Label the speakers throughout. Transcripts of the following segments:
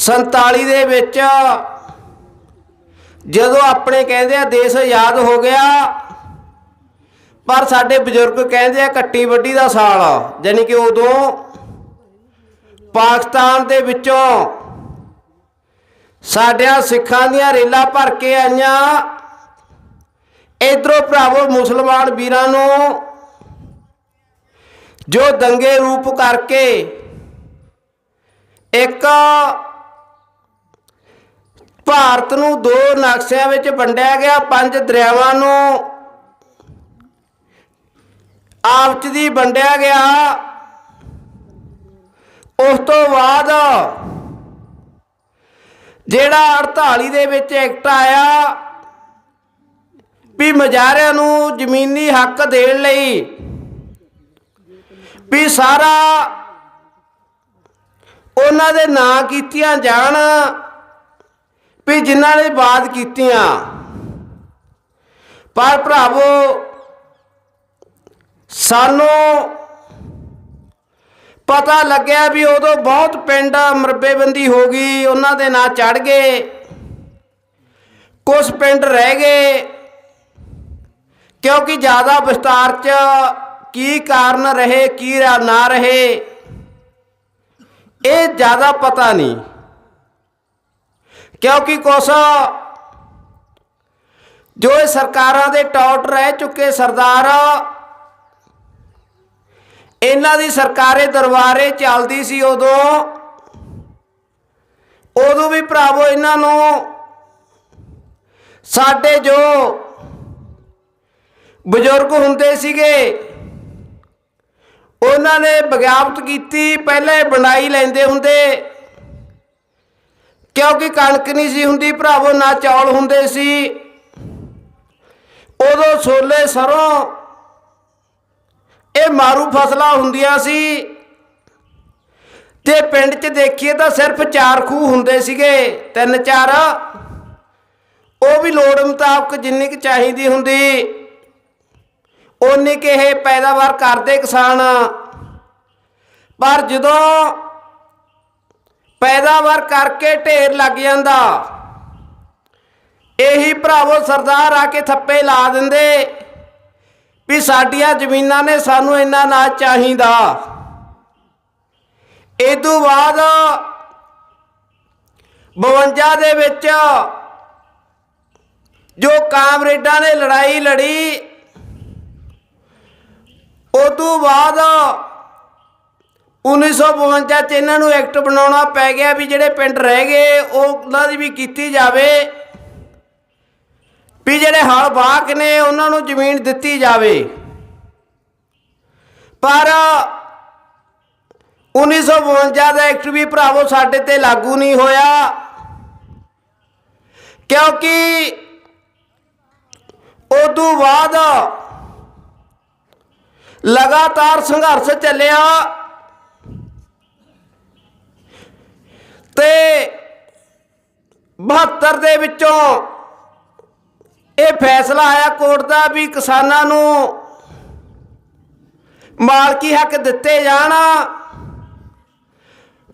Speaker 1: 47 ਦੇ ਵਿੱਚ ਜਦੋਂ ਆਪਣੇ ਕਹਿੰਦੇ ਆ ਦੇਸ਼ ਆਜ਼ਾਦ ਹੋ ਗਿਆ, ਪਰ ਸਾਡੇ ਬਜ਼ੁਰਗ ਕਹਿੰਦੇ ਆ ਕੱਟੀ ਵੱਡੀ ਦਾ ਸਾਲ ਆ ਕਿ ਉਦੋਂ ਪਾਕਿਸਤਾਨ ਦੇ ਵਿੱਚੋਂ ਸਾਡਿਆਂ ਸਿੱਖਾਂ ਦੀਆਂ ਰੇਲਾਂ ਭਰ ਕੇ ਆਈਆਂ। ਇਧਰੋਂ ਭਰਾਵੋ ਮੁਸਲਮਾਨ ਵੀਰਾਂ ਨੂੰ ਜੋ ਦੰਗੇ ਰੂਪ ਕਰਕੇ ਇੱਕ ਭਾਰਤ ਨੂੰ ਦੋ ਨਕਸ਼ਿਆਂ ਵਿੱਚ ਵੰਡਿਆ ਗਿਆ, ਪੰਜ ਦਰਿਆਵਾਂ ਨੂੰ ਆਪਸ ਦੀ ਵੰਡਿਆ ਗਿਆ। ਉਸ ਤੋਂ ਬਾਅਦ ਜਿਹੜਾ 48 ਦੇ ਵਿੱਚ ਐਕਟ ਆਇਆ ਵੀ ਮਜਾਰਿਆਂ ਨੂੰ ਜ਼ਮੀਨੀ ਹੱਕ ਦੇਣ ਲਈ ਵੀ ਸਾਰਾ ਉਹਨਾਂ ਦੇ ਨਾਂ ਕੀਤੀਆਂ ਜਾਣ ਵੀ ਜਿਨ੍ਹਾਂ ਨੇ ਬਾਤ ਕੀਤੀਆਂ। ਪਰ ਭਰਾਵੋ, ਸਾਨੂੰ ਪਤਾ ਲੱਗਿਆ ਵੀ ਉਦੋਂ ਬਹੁਤ ਪਿੰਡ ਮਰਬੇਬੰਦੀ ਹੋ ਗਈ, ਉਹਨਾਂ ਦੇ ਨਾਂ ਚੜ ਗਏ। ਕੁਝ ਪਿੰਡ ਰਹਿ ਗਏ। ਕਿਉਂਕਿ ਜ਼ਿਆਦਾ ਵਿਸਤਾਰ ਚ ਕੀ ਕਾਰਨ ਰਹੇ, ਕੀ ਨਾ ਰਹੇ, ਇਹ ਜ਼ਿਆਦਾ ਪਤਾ ਨਹੀਂ। ਕਿਉਂਕਿ ਕੁਛ ਜੋ ਇਹ ਸਰਕਾਰਾਂ ਦੇ ਟੌਟ ਰਹਿ ਚੁੱਕੇ ਸਰਦਾਰ, ਇਹਨਾਂ ਦੀ ਸਰਕਾਰੇ ਦਰਬਾਰੇ ਚੱਲਦੀ ਸੀ ਉਦੋਂ। ਉਦੋਂ ਵੀ ਭਰਾਵੋ ਇਹਨਾਂ ਨੂੰ ਸਾਡੇ ਜੋ ਬਜ਼ੁਰਗ ਹੁੰਦੇ ਸੀਗੇ, ਉਹਨਾਂ ਨੇ ਬਗਾਵਤ ਕੀਤੀ, ਪਹਿਲੇ ਬਣਾਈ ਲੈਂਦੇ ਹੁੰਦੇ। ਕਿਉਂਕਿ ਕਣਕ ਨਹੀਂ ਸੀ ਹੁੰਦੀ ਭਰਾਵੋ, ਨਾ ਚੌਲ ਹੁੰਦੇ ਸੀ। ਉਦੋਂ ਛੋਲੇ ਸਰੋਂ, ਇਹ ਮਾਰੂ ਫਸਲਾਂ ਹੁੰਦੀਆਂ ਸੀ। ਤੇ ਪਿੰਡ 'ਚ ਦੇਖੀਏ ਤਾਂ ਸਿਰਫ ਚਾਰ ਖੂਹ ਹੁੰਦੇ ਸੀਗੇ, ਤਿੰਨ ਚਾਰ। ਉਹ ਵੀ ਲੋੜ ਮੁਤਾਬਕ ਜਿੰਨੀ ਕੁ ਚਾਹੀਦੀ ਹੁੰਦੀ। ਉਨੀ ਕਿ ਇਹ ਪੈਦਾਵਾਰ ਕਰਦੇ ਕਿਸਾਨ। ਪਰ ਜਦੋਂ ਪੈਦਾਵਾਰ ਕਰਕੇ ਢੇਰ ਲੱਗ ਜਾਂਦਾ। ਇਹੀ ਭਰਾਵੋ ਸਰਦਾਰ ਆ ਕੇ ਥੱਪੇ ਲਾ ਦਿੰਦੇ ਵੀ ਸਾਡੀਆਂ ਜ਼ਮੀਨਾਂ ਨੇ ਸਾਨੂੰ ਇੰਨਾ ਨਾ ਚਾਹੀਦਾ। ਇਹ ਤੋਂ ਬਾਅਦ 52 ਦੇ ਵਿੱਚ ਜੋ ਕਾਮਰੇਡਾਂ ਨੇ ਲੜਾਈ ਲੜੀ, ਉਦੋਂ ਬਾਅਦ 1952 ਚ ਇਹਨਾਂ ਨੂੰ ਐਕਟ ਬਣਾਉਣਾ ਪੈ ਗਿਆ ਵੀ ਜਿਹੜੇ ਪਿੰਡ ਰਹਿ ਗਏ ਉਹ ਉਹਨਾਂ ਦੀ ਵੀ ਕੀਤੀ ਜਾਵੇ। ਵੀ ਜਿਹੜੇ ਹਲ ਬਾਕ ਨੇ, ਉਹਨਾਂ ਨੂੰ ਜ਼ਮੀਨ ਦਿੱਤੀ ਜਾਵੇ। ਪਰ 1952 ਦਾ ਐਕਟ ਵੀ ਭਰਾਵੋ ਸਾਡੇ ਤੇ ਲਾਗੂ ਨਹੀਂ ਹੋਇਆ। ਕਿਉਂਕਿ ਉਦੋਂ ਬਾਅਦ ਲਗਾਤਾਰ ਸੰਘਰਸ਼ ਚੱਲਿਆ ਤੇ 72 ਦੇ ਵਿੱਚੋਂ ਇਹ ਫੈਸਲਾ ਆਇਆ ਕੋਰਟ ਦਾ ਵੀ ਕਿਸਾਨਾਂ ਨੂੰ ਮਾਲਕੀ ਹੱਕ ਦਿੱਤੇ ਜਾਣ,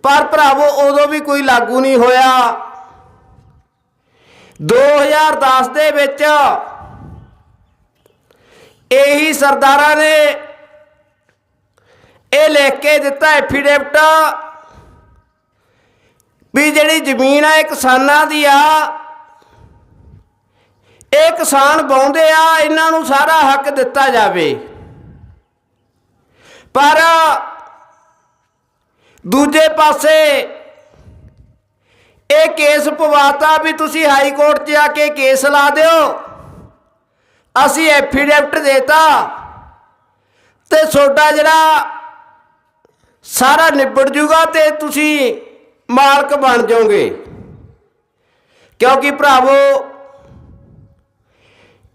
Speaker 1: ਪਰ ਭਰਾਵੋ ਉਦੋਂ ਵੀ ਕੋਈ ਲਾਗੂ ਨਹੀਂ ਹੋਇਆ। 2010 ਦੇ ਵਿੱਚ ਇਹੀ ਸਰਦਾਰਾਂ ਨੇ ਇਹ ਲਿਖ ਕੇ ਦਿੱਤਾ ਐਫੀਡੇਵਿਟ ਵੀ ਜਿਹੜੀ ਜ਼ਮੀਨ ਆ, ਇਹ ਕਿਸਾਨਾਂ ਦੀ ਆ। ਇਹ ਕਿਸਾਨ ਬਾਉਂਦੇ ਆ, ਇਹਨਾਂ ਨੂੰ ਸਾਰਾ ਹੱਕ ਦਿੱਤਾ ਜਾਵੇ। ਪਰ ਦੂਜੇ ਪਾਸੇ ਇਹ ਕੇਸ ਪਵਾਤਾ ਵੀ ਤੁਸੀਂ ਹਾਈ ਕੋਰਟ 'ਚ ਆ ਕੇ ਕੇਸ ਲਾ ਦਿਓ। ਅਸੀਂ ਐਫੀਡੇਵਿਟ ਦੇਤਾ ਤੇ ਤੁਹਾਡਾ ਜਿਹੜਾ ਸਾਰਾ ਨਿਬੜ ਜੂਗਾ ਤੇ ਤੁਸੀਂ ਮਾਲਕ ਬਣ ਜਾਓਗੇ। ਕਿਉਂਕਿ ਭਰਾਵੋ,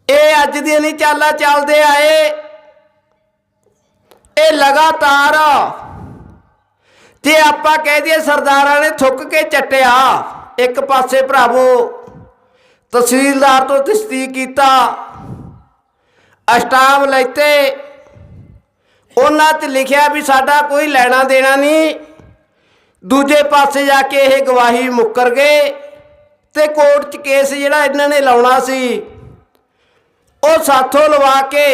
Speaker 1: ਇਹ ਅੱਜ ਦੀਆਂ ਨਹੀਂ ਚਾਲਾਂ ਚੱਲਦੇ ਆਏ। ਇਹ ਲਗਾਤਾਰ ਜੇ ਆਪਾਂ ਕਹਿ ਦਈਏ ਸਰਦਾਰਾਂ ਨੇ ਥੁੱਕ ਕੇ ਚੱਟਿਆ, ਇੱਕ ਪਾਸੇ ਭਰਾਵੋ, ਤਹਿਸੀਲਦਾਰ ਤੋਂ ਤਸਦੀਕ ਕੀਤਾ, ਅਸ਼ਟਾਮ ਲੈਤੇ, ਉਹਨਾਂ ਤੇ ਲਿਖਿਆ ਵੀ ਸਾਡਾ ਕੋਈ ਲੈਣਾ ਦੇਣਾ ਨਹੀਂ। ਦੂਜੇ ਪਾਸੇ ਜਾ ਕੇ ਇਹ ਗਵਾਹੀ ਮੁੱਕਰ ਗਏ ਤੇ ਕੋਰਟ 'ਚ ਕੇਸ ਜਿਹੜਾ ਇਹਨਾਂ ਨੇ ਲਾਉਣਾ ਸੀ, ਉਹ ਸਾਥੋਂ ਲਵਾ ਕੇ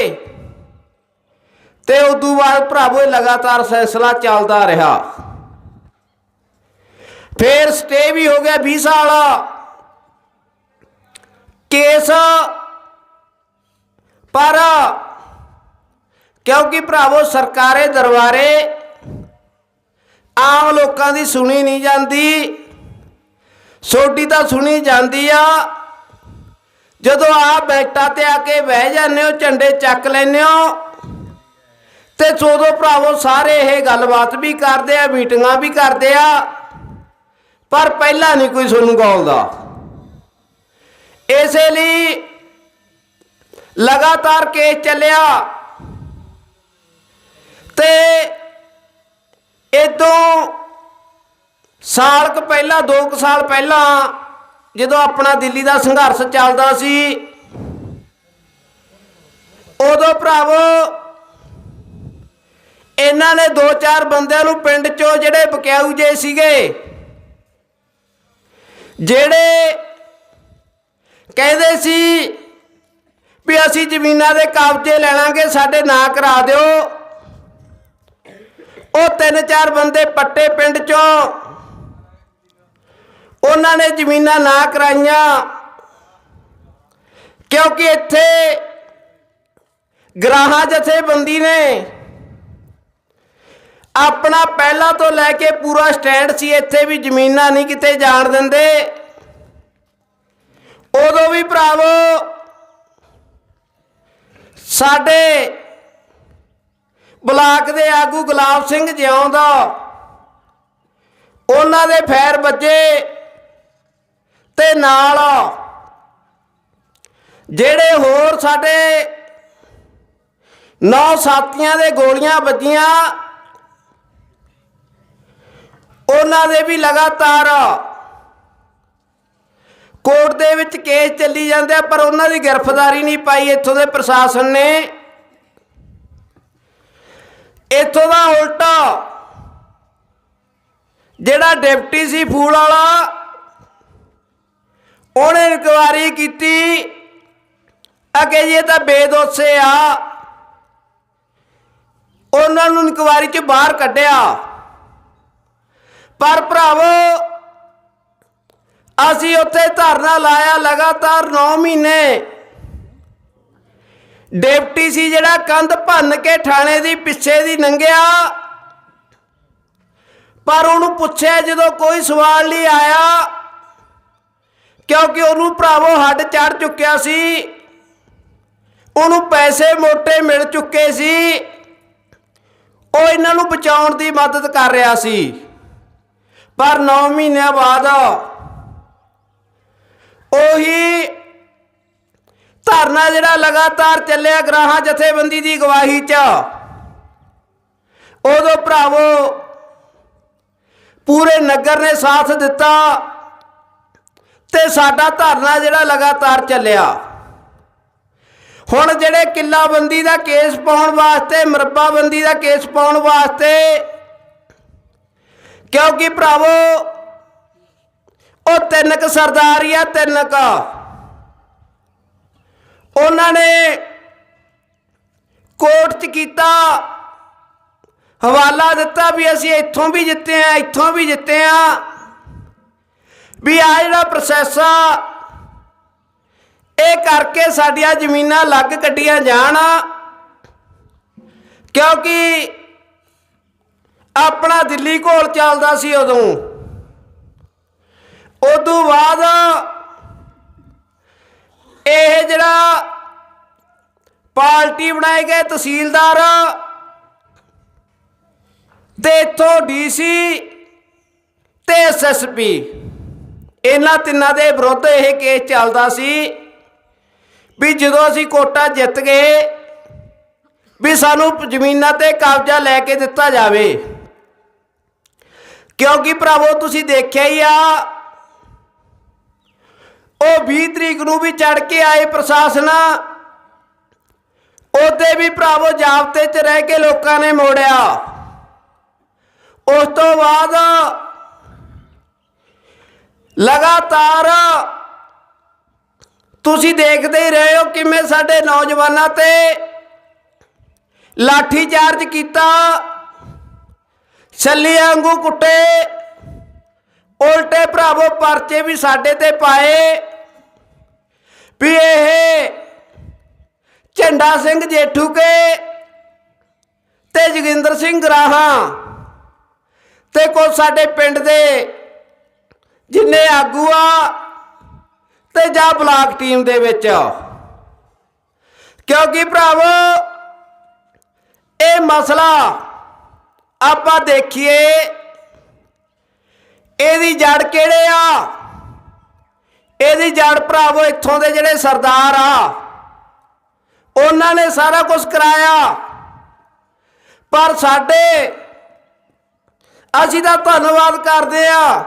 Speaker 1: ਤੇ ਉਦੋਂ ਬਾਅਦ ਭਰਾਵੋ ਇਹ ਲਗਾਤਾਰ ਫੈਸਲਾ ਚੱਲਦਾ ਰਿਹਾ। ਫੇਰ ਸਟੇ ਵੀ ਹੋ ਗਿਆ 20 ਸਾਲ। ਕੇਸ ਪਰ ਕਿਉਂਕਿ ਭਰਾਵੋ ਸਰਕਾਰੇ ਦਰਬਾਰੇ ਆਮ ਲੋਕਾਂ ਦੀ ਸੁਣੀ ਨਹੀਂ ਜਾਂਦੀ। ਸੋਡੀ ਤਾਂ ਸੁਣੀ ਜਾਂਦੀ ਆ। ਜਦੋਂ ਆ ਬੈਠਾ ਤੇ ਆ ਕੇ ਬਹਿ ਜਾਂਦੇ ਹੋ, ਝੰਡੇ ਚੱਕ ਲੈਂਦੇ ਹੋ, ਤੇ ਸੋਦੋਂ ਭਰਾਵੋ ਸਾਰੇ ਇਹ ਗੱਲਬਾਤ ਵੀ ਕਰਦੇ ਆ, ਮੀਟਿੰਗਾਂ ਵੀ ਕਰਦੇ ਆ, ਪਰ ਪਹਿਲਾਂ ਨਹੀਂ ਕੋਈ ਤੁਹਾਨੂੰ ਗਾਉਂਦਾ। ਇਸੇ ਲਈ ਲਗਾਤਾਰ ਕੇਸ ਚੱਲਿਆ। ਤੇ ਇਦੋਂ ਸਾਲ ਕੁ ਪਹਿਲਾਂ 2 ਕੁ ਸਾਲ ਪਹਿਲਾਂ ਜਦੋਂ ਆਪਣਾ ਦਿੱਲੀ ਦਾ ਸੰਘਰਸ਼ ਚੱਲਦਾ ਸੀ, ਉਦੋਂ ਭਰਾਵੋ ਇਹਨਾਂ ਨੇ ਦੋ ਚਾਰ ਬੰਦਿਆਂ ਨੂੰ ਪਿੰਡ ਚੋਂ ਜਿਹੜੇ ਬਕਿਆਊ ਜੇ ਸੀਗੇ, ਜਿਹੜੇ ਕਹਿੰਦੇ ਸੀ ਵੀ ਅਸੀਂ ਜ਼ਮੀਨਾਂ ਦੇ ਕਬਜ਼ੇ ਲੈਣਾਂਗੇ ਸਾਡੇ ਨਾਂ ਕਰਾ ਦਿਓ। ਉਹ ਤਿੰਨ ਚਾਰ ਬੰਦੇ ਪੱਟੇ ਪਿੰਡ ਚੋਂ। ਉਹਨਾਂ ਨੇ ਜ਼ਮੀਨਾਂ ਨਾ ਕਰਾਈਆਂ। ਕਿਉਂਕਿ ਇੱਥੇ ਗ੍ਰਾਹਾਂ ਜਥੇਬੰਦੀ ਨੇ ਆਪਣਾ ਪਹਿਲਾਂ ਤੋਂ ਲੈ ਕੇ ਪੂਰਾ ਸਟੈਂਡ ਸੀ, ਇੱਥੇ ਵੀ ਜ਼ਮੀਨਾਂ ਨਹੀਂ ਕਿਤੇ ਜਾਣ ਦਿੰਦੇ। ਉਦੋਂ ਵੀ ਭਰਾਵੋ, ਸਾਡੇ ਬਲਾਕ ਦੇ ਆਗੂ ਗੁਲਾਬ ਸਿੰਘ ਜਿਉਂਦਾ। ਉਹਨਾਂ ਦੇ ਫੈਰ ਵੱਜੇ ਤੇ ਨਾਲ ਜਿਹੜੇ ਹੋਰ ਸਾਡੇ ਨੌ ਸਾਥੀਆਂ ਦੇ ਗੋਲੀਆਂ ਵੱਜੀਆਂ, ਉਹਨਾਂ ਦੇ ਵੀ ਲਗਾਤਾਰ ਕੋਰਟ ਦੇ ਵਿੱਚ ਕੇਸ ਚੱਲੀ ਜਾਂਦੇ ਆ, ਪਰ ਉਹਨਾਂ ਦੀ ਗ੍ਰਿਫਤਾਰੀ ਨਹੀਂ ਪਾਈ ਇੱਥੋਂ ਦੇ ਪ੍ਰਸ਼ਾਸਨ ਨੇ। ਇੱਥੋਂ ਦਾ ਉਲਟਾ। ਜਿਹੜਾ ਡਿਪਟੀ ਸੀ ਫੂਲ ਵਾਲਾ, ਉਹਨੇ ਇਨਕੁਆਰੀ ਕੀਤੀ। ਅਗੇ ਇਹ ਤਾਂ ਬੇਦੋਸ਼ੇ ਆ, ਉਹਨਾਂ ਨੂੰ ਇਨਕੁਆਰੀ ਚ ਬਾਹਰ ਕੱਢਿਆ। ਪਰ ਭਰਾਵੋ, ਅਸੀਂ ਉੱਥੇ ਧਰਨਾ ਲਾਇਆ ਲਗਾਤਾਰ 9 ਮਹੀਨੇ। ਡਿਪਟੀ ਸੀ ਜਿਹੜਾ ਕੰਧ ਭੰਨ ਕੇ ਥਾਣੇ ਦੀ ਪਿੱਛੇ ਦੀ ਲੰਘਿਆ ਪਰ ਉਹਨੂੰ ਪੁੱਛਿਆ ਜਦੋਂ ਕੋਈ ਸਵਾਲ ਨਹੀਂ ਆਇਆ, ਕਿਉਂਕਿ ਉਹਨੂੰ ਭਰਾਵੋ ਹੱਡ ਚੜ ਚੁੱਕਿਆ ਸੀ। ਉਹਨੂੰ ਪੈਸੇ ਮੋਟੇ ਮਿਲ ਚੁੱਕੇ ਸੀ। ਉਹ ਇਹਨਾਂ ਨੂੰ ਬਚਾਉਣ ਦੀ ਮਦਦ ਕਰ ਰਿਹਾ ਸੀ। ਪਰ 9 ਮਹੀਨਿਆਂ ਬਾਅਦ ਉਹੀ ਧਰਨਾ ਜਿਹੜਾ ਲਗਾਤਾਰ ਚੱਲਿਆ ਗ੍ਰਾਹਾਂ ਜਥੇਬੰਦੀ ਦੀ ਗਵਾਹੀ 'ਚ। ਉਦੋਂ ਭਰਾਵੋ, ਪੂਰੇ ਨਗਰ ਨੇ ਸਾਥ ਦਿੱਤਾ ਤੇ ਸਾਡਾ ਧਰਨਾ ਜਿਹੜਾ ਲਗਾਤਾਰ ਚੱਲਿਆ। ਹੁਣ ਜਿਹੜੇ ਕਿੱਲਾਬੰਦੀ ਦਾ ਕੇਸ ਪਾਉਣ ਵਾਸਤੇ, ਮਰੱਬਾਬੰਦੀ ਦਾ ਕੇਸ ਪਾਉਣ ਵਾਸਤੇ, ਕਿਉਂਕਿ ਭਰਾਵੋ, ਉਹ ਤਿੰਨ ਕ ਸਰਦਾਰ ਆ, ਤਿੰਨ ਕ। ਉਹਨਾਂ ਨੇ ਕੋਰਟ 'ਚ ਕੀਤਾ। ਹਵਾਲਾ ਦਿੱਤਾ ਵੀ ਅਸੀਂ ਇੱਥੋਂ ਵੀ ਜਿੱਤੇ ਆ, ਇੱਥੋਂ ਵੀ ਜਿੱਤੇ ਆ। ਵੀ ਆ ਜਿਹੜਾ ਪ੍ਰੋਸੈਸ ਆ, ਇਹ ਕਰਕੇ ਸਾਡੀਆਂ ਜ਼ਮੀਨਾਂ ਲੱਗ ਕੱਢੀਆਂ ਜਾਣ। ਕਿਉਂਕਿ ਆਪਣਾ ਦਿੱਲੀ ਘੋਲ ਚੱਲਦਾ ਸੀ ਉਦੋਂ। ਉਦੋਂ ਬਾਅਦ ਇਹ ਜਿਹੜਾ ਪਾਰਟੀ ਬਣਾਏ ਗਏ ਤਹਿਸੀਲਦਾਰ ਤੇ ਇਥੋਂ ਡੀਸੀ ਤੇ ਐਸਐਸਪੀ ਇਹਨਾਂ ਤਿੰਨਾਂ ਦੇ ਵਿਰੁੱਧ ਇਹ ਕੇਸ ਚੱਲਦਾ ਸੀ ਵੀ ਜਦੋਂ ਅਸੀਂ ਕੋਟਾ ਜਿੱਤ ਗਏ ਵੀ ਸਾਨੂੰ ਜ਼ਮੀਨਾਂ ਤੇ ਕਬਜ਼ਾ ਲੈ ਕੇ ਦਿੱਤਾ ਜਾਵੇ। ਕਿਉਂਕਿ ਭਰਾਵੋ ਤੁਸੀਂ ਦੇਖਿਆ ਹੀ ਆ ਉਹ 20 ਤਰੀਕ ਨੂੰ ਵੀ ਚੜ ਕੇ ਆਏ ਪ੍ਰਸ਼ਾਸਨ ਉਹਦੇ ਵੀ ਭਰਾਵੋ ਜਾਬਤੇ 'ਚ ਰਹਿ ਕੇ ਲੋਕਾਂ ਨੇ ਮੋੜਿਆ। ਉਸ ਤੋਂ ਬਾਅਦ ਲਗਾਤਾਰ ਤੁਸੀਂ ਦੇਖਦੇ ਹੀ ਰਹੇ ਹੋ ਕਿਵੇਂ ਸਾਡੇ ਨੌਜਵਾਨਾਂ ਤੇ ਲਾਠੀ ਚਾਰਜ ਕੀਤਾ। ਛੱਲੀ ਵਾਂਗੂ ਕੁੱਟੇ। ਉਲਟੇ ਭਰਾਵੋ, ਪਰਚੇ ਵੀ ਸਾਡੇ ਤੇ ਪਾਏ। ਵੀ ਇਹ ਝੰਡਾ ਸਿੰਘ ਜੇਠੂ ਕੇ ਤੇ ਜੋਗਿੰਦਰ ਸਿੰਘ ਗਰਾਹਾਂ ਤੇ ਕੋ ਸਾਡੇ ਪਿੰਡ ਦੇ ਜਿੰਨੇ ਆਗੂ ਆ ਤੇ ਜਾਂ ਬਲਾਕ ਟੀਮ ਦੇ ਵਿੱਚ। ਕਿਉਂਕਿ ਭਰਾਵੋ, ਇਹ ਮਸਲਾ ਆਪਾਂ ਦੇਖੀਏ ਇਹਦੀ ਜੜ ਕਿਹੜੇ ਆ? ਇਹਦੀ ਜੜ ਭਰਾਵੋ, ਇੱਥੋਂ ਦੇ ਜਿਹੜੇ ਸਰਦਾਰ ਆ, ਉਹਨਾਂ ਨੇ ਸਾਰਾ ਕੁਝ ਕਰਾਇਆ। ਪਰ ਸਾਡੇ, ਅਸੀਂ ਤਾਂ ਧੰਨਵਾਦ ਕਰਦੇ ਆ।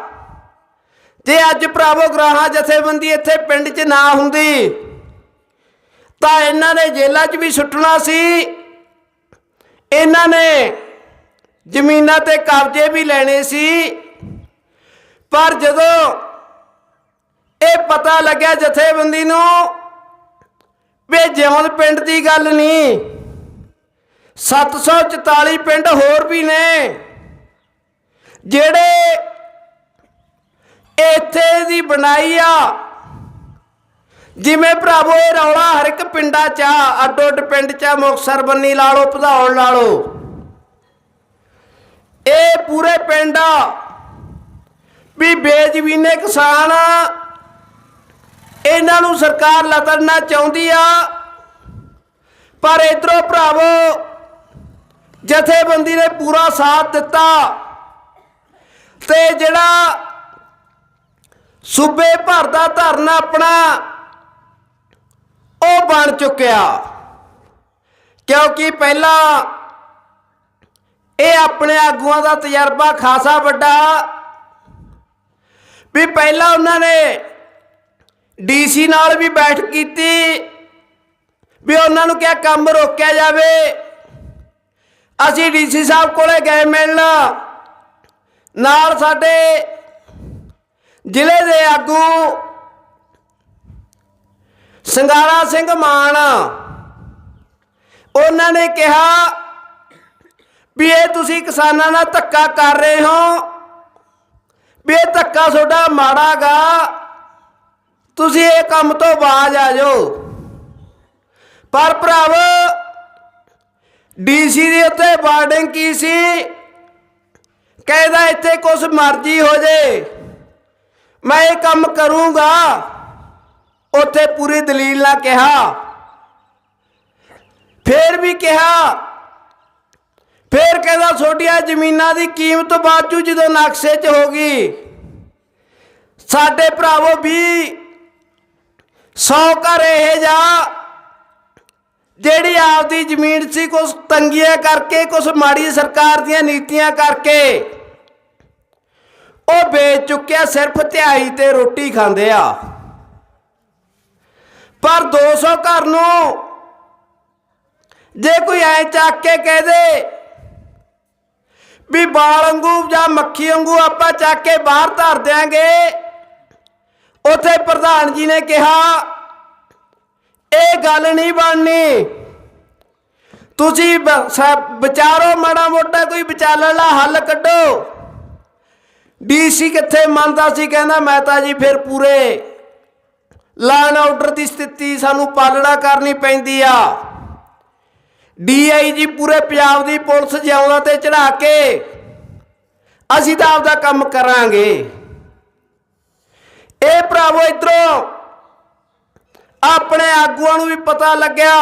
Speaker 1: ਜੇ ਅੱਜ ਭਰਾਵੋ, ਗ੍ਰਾਹਾਂ ਜਥੇਬੰਦੀ ਇੱਥੇ ਪਿੰਡ 'ਚ ਨਾ ਹੁੰਦੀ, ਤਾਂ ਇਹਨਾਂ ਨੇ ਜੇਲ੍ਹਾਂ 'ਚ ਵੀ ਸੁੱਟਣਾ ਸੀ। ਇਹਨਾਂ ਨੇ ਜ਼ਮੀਨਾਂ ਤੇ ਕਬਜ਼ੇ ਵੀ ਲੈਣੇ ਸੀ। ਪਰ ਜਦੋਂ ਇਹ ਪਤਾ ਲੱਗਿਆ ਜਥੇਬੰਦੀ ਨੂੰ ਵੀ ਜਿਉਂ ਪਿੰਡ ਦੀ ਗੱਲ ਨਹੀਂ 744 ਪਿੰਡ ਹੋਰ ਵੀ ਨੇ ਜਿਹੜੇ ਇੱਥੇ ਦੀ ਬਣਾਈ ਆ ਜਿਵੇਂ ਭਰਾਵੋ ਇਹ ਰੌਲਾ ਹਰ ਇੱਕ ਪਿੰਡਾਂ 'ਚ ਆ ਅੱਡੋ ਅੱਡ ਪਿੰਡ 'ਚ ਆ, ਮੁਕਤਸਰ ਬੰਨੀ ਲਾ ਲਓ ਭਦੌੜ ਲਾ ਲਓ ਇਹ ਪੂਰੇ ਪਿੰਡ ਆ ਵੀ ਬੇਜ਼ਮੀਨੇ ਕਿਸਾਨ ਇਹਨਾਂ ਨੂੰ ਸਰਕਾਰ ਲਤੜਨਾ ਚਾਹੁੰਦੀ ਆ। ਪਰ ਇਧਰੋਂ ਭਰਾਵੋ, ਜਥੇਬੰਦੀ ਨੇ ਪੂਰਾ ਸਾਥ ਦਿੱਤਾ। ਤੇ ਜਿਹੜਾ ਸੂਬੇ ਭਰ ਦਾ ਧਰਨਾ ਆਪਣਾ, ਉਹ ਬਣ ਚੁੱਕਿਆ। ਕਿਉਂਕਿ ਪਹਿਲਾਂ ਇਹ ਆਪਣੇ ਆਗੂਆਂ ਦਾ ਤਜਰਬਾ ਖਾਸਾ ਵੱਡਾ। ਵੀ ਪਹਿਲਾਂ ਉਹਨਾਂ ਨੇ ਡੀਸੀ ਨਾਲ ਵੀ ਬੈਠਕ ਕੀਤੀ, ਵੀ ਉਹਨਾਂ ਨੂੰ ਕਿਹਾ ਕੰਮ ਰੋਕਿਆ ਜਾਵੇ। ਅਸੀਂ ਡੀਸੀ ਸਾਹਿਬ ਕੋਲੇ ਗਏ ਮਿਲਣ। ਨਾਲ ਸਾਡੇ ਜ਼ਿਲ੍ਹੇ ਦੇ ਆਗੂ ਸੰਗਾਰਾ ਸਿੰਘ ਮਾਨ, ਉਹਨਾਂ ਨੇ ਕਿਹਾ ਵੀ ਇਹ ਤੁਸੀਂ ਕਿਸਾਨਾਂ ਨਾਲ ਧੱਕਾ ਕਰ ਰਹੇ ਹੋ। ਵੀ ਇਹ ਧੱਕਾ ਤੁਹਾਡਾ ਮਾੜਾਗਾ ਤੁਸੀਂ ਇਹ ਕੰਮ ਤੋਂ ਬਾਜ ਆ ਜਾਓ। ਪਰ ਭਰਾਵੋ ਡੀਸੀ ਦੇ ਉੱਤੇ ਵਾਰਡਿੰਗ ਕੀ ਸੀ? ਕਹਿੰਦਾ ਇੱਥੇ ਕੁਛ ਮਰਜ਼ੀ ਹੋ ਜੇ। ਮੈਂ ਇਹ ਕੰਮ ਕਰੂੰਗਾ। ਉੱਥੇ ਪੂਰੀ ਦਲੀਲ ਨਾਲ ਕਿਹਾ। ਫੇਰ ਵੀ ਕਿਹਾ ਫੇਰ ਕਹਿੰਦਾ ਛੋਟੀਆਂ ਜ਼ਮੀਨਾਂ ਦੀ ਕੀਮਤ ਬਾਜੂ ਜਦੋਂ ਨਕਸ਼ੇ 'ਚ ਹੋ ਗਈ, ਸਾਡੇ ਭਰਾਵੋ ਵੀ 100 ਘਰ ਇਹ ਜਾ ਜਿਹੜੀ ਆਪਦੀ ਜ਼ਮੀਨ ਸੀ ਕੁਛ ਤੰਗੀਆਂ ਕਰਕੇ, ਕੁਛ ਮਾੜੀ ਸਰਕਾਰ ਦੀਆਂ ਨੀਤੀਆਂ ਕਰਕੇ, ਉਹ ਵੇਚ ਚੁੱਕਿਆ ਸਿਰਫ ਧਿਆਈ ਤੇ ਰੋਟੀ ਖਾਂਦੇ ਆ। ਪਰ 200 ਘਰ ਨੂੰ ਜੇ ਕੋਈ ਐ ਚੱਕ ਕੇ ਕਹਿ ਦੇ ਵੀ ਬਾਲ ਵਾਂਗੂ ਜਾਂ ਮੱਖੀ ਵਾਂਗੂ ਆਪਾਂ ਚੱਕ ਕੇ ਬਾਹਰ ਧਰ ਦਿਆਂਗੇ। ਉਥੇ ਪ੍ਰਧਾਨ ਜੀ ਨੇ ਕਿਹਾ, ਇਹ ਗੱਲ ਨਹੀਂ ਬਣਨੀ। ਤੁਸੀਂ ਬ- ਸ- ਵਿਚਾਰੋ ਮਾੜਾ ਮੋਟਾ, ਕੋਈ ਵਿਚਾਲਣ ਵਾਲਾ ਹੱਲ ਕੱਢੋ। ਡੀਸੀ ਕਿੱਥੇ ਮੰਨਦਾ ਸੀ, ਕਹਿੰਦਾ ਮੈਂ ਤਾਂ ਜੀ ਫਿਰ ਪੂਰੇ ਲਾਅਨ ਆਰਡਰ ਦੀ ਸਥਿਤੀ ਸਾਨੂੰ ਪਾਲਣਾ ਕਰਨੀ ਪੈਂਦੀ ਆ। ਡੀਆਈਜੀ ਪੂਰੇ ਪੰਜਾਬ ਦੀ ਪੁਲਿਸ ਜਿਉਂਦਾ ਤੇ ਚੜਾ ਕੇ ਅਸੀਂ ਤਾਂ ਆਪਦਾ ਕੰਮ ਕਰਾਂਗੇ। ਇਹ ਭਰਾਵੋ ਇਧਰੋਂ ਆਪਣੇ ਆਗੂਆਂ ਨੂੰ ਵੀ ਪਤਾ ਲੱਗਿਆ,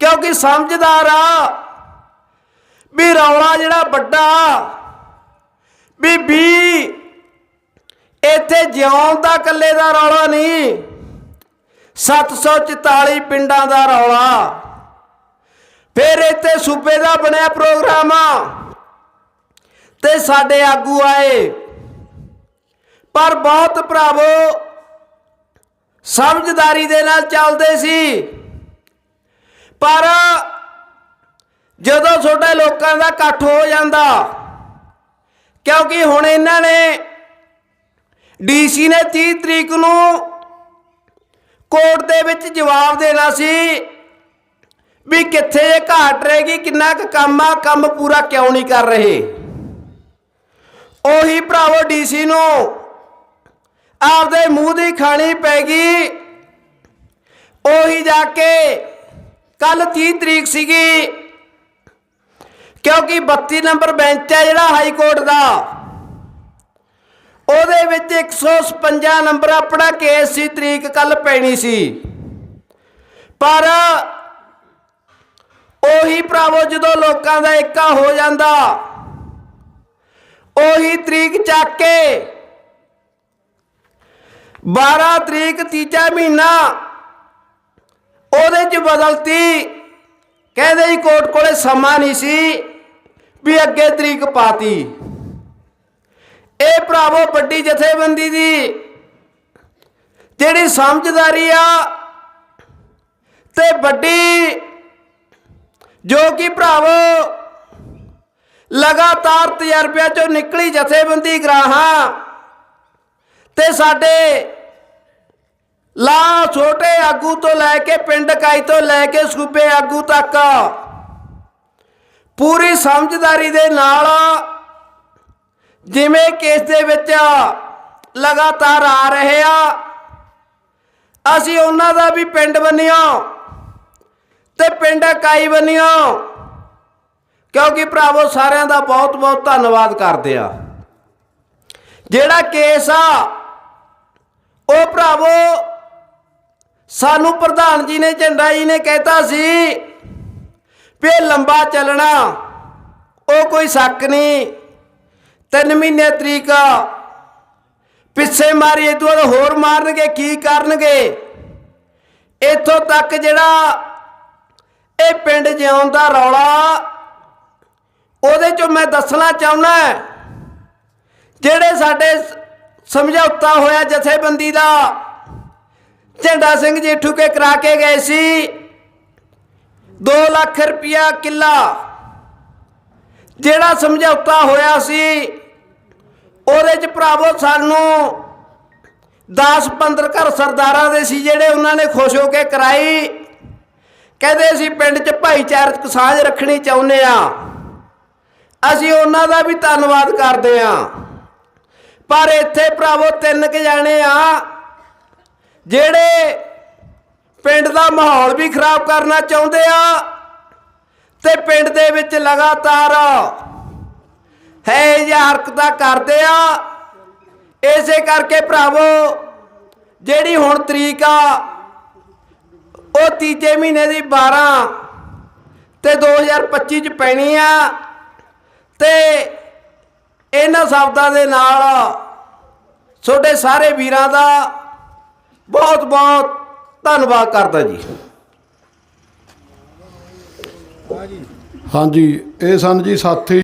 Speaker 1: ਕਿਉਂਕਿ ਸਮਝਦਾਰ ਆ ਵੀ ਰੌਲਾ ਜਿਹੜਾ ਵੱਡਾ, ਵੀ ਵੀ ਇੱਥੇ ਜਿਉਣ ਦਾ ਇਕੱਲੇ ਦਾ ਰੌਲਾ ਨਹੀਂ 744 ਪਿੰਡਾਂ ਦਾ ਰੌਲਾ। ਫਿਰ ਇੱਥੇ ਸੂਬੇ ਦਾ ਬਣਿਆ ਪ੍ਰੋਗਰਾਮ ਤੇ ਸਾਡੇ ਆਗੂ ਆਏ। ਪਰ ਬਹੁਤ ਭਰਾਵੋ, ਸਮਝਦਾਰੀ ਦੇ ਨਾਲ ਚੱਲਦੇ ਸੀ। ਪਰ ਜਦੋਂ ਛੋਟੇ ਲੋਕਾਂ ਦਾ ਇਕੱਠ ਹੋ ਜਾਂਦਾ, ਕਿਉਂਕਿ ਹੁਣ ਇਹਨਾਂ ਨੇ ਡੀਸੀ ਨੇ 30 ਤਰੀਕ ਨੂੰ ਕੋਰਟ ਦੇ ਵਿੱਚ ਜਵਾਬ ਦੇਣਾ ਸੀ ਵੀ ਕਿੱਥੇ ਇਹ ਘਾਟ ਰਹੇਗੀ ਕਿੰਨਾ ਕੁ ਕੰਮ ਆ, ਕੰਮ ਪੂਰਾ ਕਿਉਂ ਨਹੀਂ ਕਰ ਰਹੇ? ਉਹੀ ਭਰਾਵੋ ਡੀਸੀ ਨੂੰ ਆਪਦੇ ਮੂੰਹ ਦੀ ਖਾਣੀ ਪੈ ਗਈ। ਉਹੀ ਜਾ ਕੇ ਕੱਲ 30 ਤਰੀਕ ਸੀਗੀ, ਕਿਉਂਕਿ 32 ਨੰਬਰ ਬੈਂਚ ਹੈ ਜਿਹੜਾ ਹਾਈ ਕੋਰਟ ਦਾ। ਉਹਦੇ ਵਿੱਚ 156 ਨੰਬਰ ਆਪਣਾ ਕੇਸ ਸੀ, ਤਰੀਕ ਕੱਲ ਪੈਣੀ ਸੀ। ਪਰ ਉਹੀ ਭਰਾਵੋ, ਜਦੋਂ ਲੋਕਾਂ ਦਾ ਏਕਾ ਹੋ ਜਾਂਦਾ, ਉਹੀ ਤਰੀਕ ਚੱਕ ਕੇ 12 ਤਰੀਕ ਤੀਜਾ ਮਹੀਨਾ, ਉਹਦੇ ਚ ਬਦਲਤੀ, ਕਹਿੰਦੇ ਜੀ ਕੋਰਟ ਕੋਲੇ ਸਮਾਂ ਨਹੀਂ ਸੀ ਵੀ ਅੱਗੇ ਤਰੀਕ ਪਾਤੀ। ਇਹ ਭਰਾਵੋ, ਵੱਡੀ ਜਥੇਬੰਦੀ ਦੀ ਜਿਹੜੀ ਸਮਝਦਾਰੀ ਆ, ਤੇ ਵੱਡੀ ਜੋ ਕਿ ਭਰਾਵੋ, ਲਗਾਤਾਰ ਤਜਰਬਿਆਂ ਚੋਂ ਨਿਕਲੀ ਜਥੇਬੰਦੀ ਗਰਾਹਾਂ ਤੇ ਸਾਡੇ ਲਾ ਛੋਟੇ ਆਗੂ ਤੋਂ ਲੈ ਕੇ ਪਿੰਡ ਕਾਈ ਤੋਂ ਲੈ ਕੇ ਸੂਬੇ ਆਗੂ ਤੱਕ ਪੂਰੀ ਸਮਝਦਾਰੀ ਦੇ ਨਾਲ ਜਿਵੇਂ ਕੇਸ ਦੇ ਵਿੱਚ ਲਗਾਤਾਰ ਆ ਰਹੇ ਆ, ਅਸੀਂ ਉਹਨਾਂ ਦਾ ਵੀ ਪਿੰਡ ਬੰਨਿਓ। ਤੇ ਪਿੰਡ ਇਕਾਈ ਬੰਨਿਓ। ਕਿਉਂਕਿ ਭਰਾਵੋ, ਸਾਰਿਆਂ ਦਾ ਬਹੁਤ ਬਹੁਤ ਧੰਨਵਾਦ ਕਰਦੇ ਆ। ਜਿਹੜਾ ਕੇਸ ਆ, ਉਹ ਭਰਾਵੋ, ਸਾਨੂੰ ਪ੍ਰਧਾਨ ਜੀ ਨੇ, ਝੰਡਾ ਜੀ ਨੇ ਕਹਿਤਾ ਸੀ ਵੀ ਇਹ ਲੰਬਾ ਚੱਲਣਾ, ਉਹ ਕੋਈ ਸ਼ੱਕ ਨਹੀਂ। ਤਿੰਨ ਮਹੀਨੇ ਤਰੀਕ ਪਿੱਛੇ ਮਾਰੀ ਇਦੋਂ ਬਾਅਦ ਹੋਰ ਮਾਰਨਗੇ, ਕੀ ਕਰਨਗੇ? ਇੱਥੋਂ ਤੱਕ ਜਿਹੜਾ ਇਹ ਪਿੰਡ ਜਿਉਣ ਦਾ ਰੌਲਾ ਉਹਦੇ ਚੋਂ ਮੈਂ ਦੱਸਣਾ ਚਾਹੁੰਦਾ ਜਿਹੜੇ ਸਾਡੇ ਸਮਝੌਤਾ ਹੋਇਆ ਜਥੇਬੰਦੀ ਦਾ, ਝੰਡਾ ਸਿੰਘ ਜੇਠੂ ਕੇ ਕਰਾ ਕੇ ਗਏ ਸੀ 2 ਲੱਖ ਰੁਪਇਆ ਕਿੱਲਾ। ਜਿਹੜਾ ਸਮਝੌਤਾ ਹੋਇਆ ਸੀ, ਉਹਦੇ ਚ ਭਰਾਵੋ ਸਾਨੂੰ 10 15 ਘਰ ਸਰਦਾਰਾਂ ਦੇ ਸੀ ਜਿਹੜੇ ਉਹਨਾਂ ਨੇ ਖੁਸ਼ ਹੋ ਕੇ ਕਰਾਈ। ਕਹਿੰਦੇ ਅਸੀਂ ਪਿੰਡ 'ਚ ਭਾਈਚਾਰਕ ਸਾਂਝ ਰੱਖਣੀ ਚਾਹੁੰਦੇ ਆ। ਅਸੀਂ ਉਹਨਾਂ ਦਾ ਵੀ ਧੰਨਵਾਦ ਕਰਦੇ ਆ। ਪਰ ਇੱਥੇ ਭਰਾਵੋ ਤਿੰਨ ਕੁ ਜਾਣੇ ਆ, ਜਿਹੜੇ ਪਿੰਡ ਦਾ ਮਾਹੌਲ ਵੀ ਖਰਾਬ ਕਰਨਾ ਚਾਹੁੰਦੇ ਆ ਤੇ ਪਿੰਡ ਦੇ ਵਿੱਚ ਲਗਾਤਾਰ ਹੈ ਜਾਂ ਹਰਕਤਾਂ ਕਰਦੇ ਆ। ਇਸੇ ਕਰਕੇ ਭਰਾਵੋ, ਜਿਹੜੀ ਹੁਣ ਤਰੀਕ ਆ ਉਹ ਤੀਜੇ ਮਹੀਨੇ ਦੀ 12 ਤੇ 2025 ਚ ਪੈਣੀ ਆ ਤੇ ਇਹਨਾਂ ਸ਼ਬਦਾਂ ਦੇ ਨਾਲ ਤੁਹਾਡੇ ਸਾਰੇ ਵੀਰਾਂ ਦਾ ਬਹੁਤ ਬਹੁਤ ਧੰਨਵਾਦ ਕਰਦਾ ਜੀ।
Speaker 2: ਹਾਂਜੀ, ਇਹ ਸਨ ਜੀ ਸਾਥੀ